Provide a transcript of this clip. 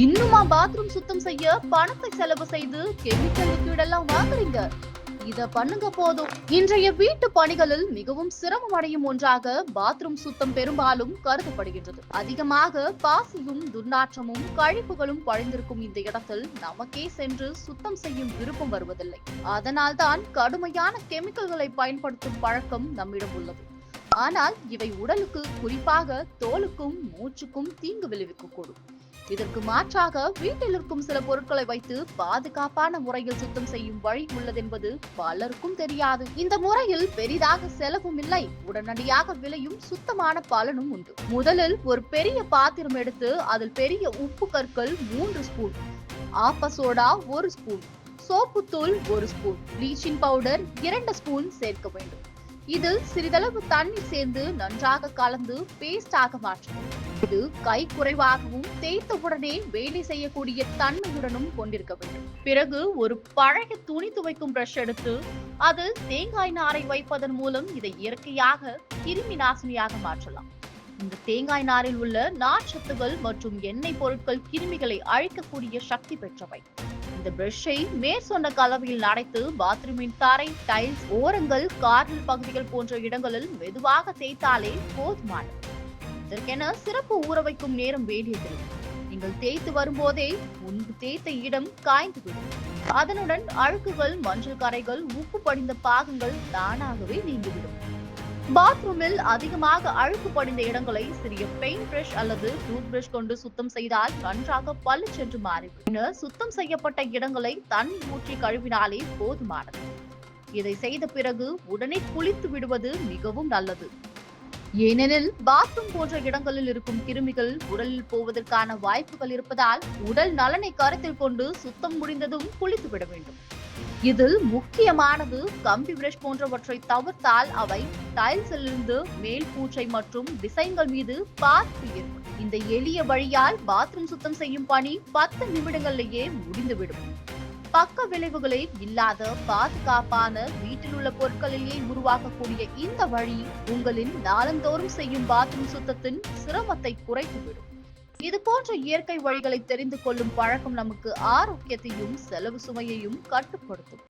இன்னுமா பாத்ரூம் சுத்தம் செய்ய பணத்தை செலவு செய்து கெமிக்கல் லிக்விட் எல்லாம் வாங்குறீங்க. இத பண்ணுங்க போதும். இன்றைய வீட்டு பணிகளில் மிகவும் சிரமம் அடையும் ஒன்றாக பாத்ரூம் சுத்தம் பெரும்பாலும் கருதப்படுகின்றது. அதிகமாக பாசியும் துர்நாற்றமும் கழிப்புகளும் பழிந்திருக்கும் இந்த இடத்தில் நமக்கே சென்று சுத்தம் செய்யும் விருப்பம் வருவதில்லை. அதனால்தான் கடுமையான கெமிக்கல்களை பயன்படுத்தும் பழக்கம் நம்மிடம் உள்ளது. ஆனால் இவை உடலுக்கு குறிப்பாக தோலுக்கும் மூச்சுக்கும் தீங்கு விளைவிக்கக்கூடும். இதற்கு மாற்றாக வீட்டில் இருக்கும் சில பொருட்களை வைத்து பாதுகாப்பான முறையில் சுத்தம் செய்யும் வழி உள்ளதென்பது பலருக்கும் தெரியாது. இந்த முறையில் பெரிதாக செலவும் இல்லை. உடனடியாக விலையும் சுத்தமான பலனும் உண்டு. முதலில் ஒரு பெரிய பாத்திரம் எடுத்து அதில் பெரிய உப்பு கற்கள் மூன்று ஸ்பூன் ஆப்ப சோடா ஒரு ஸ்பூன் சோப்புத்தூள் ஒரு ஸ்பூன் ப்ளீச்சிங் பவுடர் இரண்டு ஸ்பூன் சேர்க்க வேண்டும். இதில் சிறிதளவு தண்ணீர் சேர்ந்து நன்றாக கலந்து பேஸ்டாக மாற்றவும். இது கை குறைவாகவும் தேய்த்தவுடனே வேலை செய்யக்கூடிய தன்மையுடனும் கொண்டிருக்க வேண்டும். பிறகு ஒரு பழைய துணி துவைக்கும் பிரஷ் எடுத்து அது தேங்காய் நாரை வைப்பதன் மூலம் இதை இயற்கையாக கிருமி நாசினியாக மாற்றலாம். இந்த தேங்காய் நாரில் உள்ள நார்ச்சத்துகள் மற்றும் எண்ணெய் பொருட்கள் கிருமிகளை அழிக்கக்கூடிய சக்தி பெற்றவை. இந்த பிரஷை மேற்சொன்ன கலவையில் நடைத்து பாத்ரூமின் தரை டைல்ஸ் ஓரங்கள் கார்னல் பகுதிகள் போன்ற இடங்களில் மெதுவாக தேய்த்தாலே போதுமானது. இதற்கென சிறப்பு ஊற வைக்கும் நேரம் வேண்டியது நீங்கள் தேய்த்து வரும்போதே முன்பு தேய்த்த இடம் காய்ந்துவிடும் அதனுடன் அழுக்குகள் மஞ்சள் கரைகள் உப்பு படிந்த பாகங்கள் தானாகவே நீங்கிவிடும். பாத்ரூமில் அதிகமாக அழுக்கு படிந்த இடங்களை சிறிய பெயிண்ட் பிரஷ் அல்லது டூத் பிரஷ் கொண்டு சுத்தம் செய்தால் நன்றாக பளிச்சென்று மாறிவிடும். பின்னர் சுத்தம் செய்யப்பட்ட இடங்களை தண்ணி ஊற்றி கழுவினாலே போதுமானது. இதை செய்த பிறகு உடனே குளித்து விடுவது மிகவும் நல்லது. ஏனெனில் பாத்ரூம் போன்ற இடங்களில் இருக்கும் கிருமிகள் உடலில் போவதற்கான வாய்ப்புகள் இருப்பதால் உடல் நலனை கருத்தில் கொண்டு சுத்தம் முடிந்ததும் குளித்து விட வேண்டும். இதில் முக்கியமானது கம்பி பிரஷ் போன்றவற்றை தவிர்த்தால் அவை டைல்ஸிலிருந்து மேல் பூச்சை மற்றும் டிசைன்கள் மீது பார்த்து ஏற்படும். இந்த எளிய வழியால் பாத்ரூம் சுத்தம் செய்யும் பணி பத்து நிமிடங்களிலேயே முடிந்துவிடும். பக்க விளைவுகளே இல்லாத பாதுகாப்பான வீட்டில் உள்ள பொருட்களிலேயே உருவாக்கக்கூடிய இந்த வழி உங்களின் நாளந்தோறும் செய்யும் பாத்ரூம் சுத்தத்தின் சிரமத்தை குறைத்துவிடும். இது போன்ற இயற்கை வழிகளை தெரிந்து கொள்ளும் பழக்கம் நமக்கு ஆரோக்கியத்தையும் செலவு சுமையையும் கட்டுப்படுத்தும்.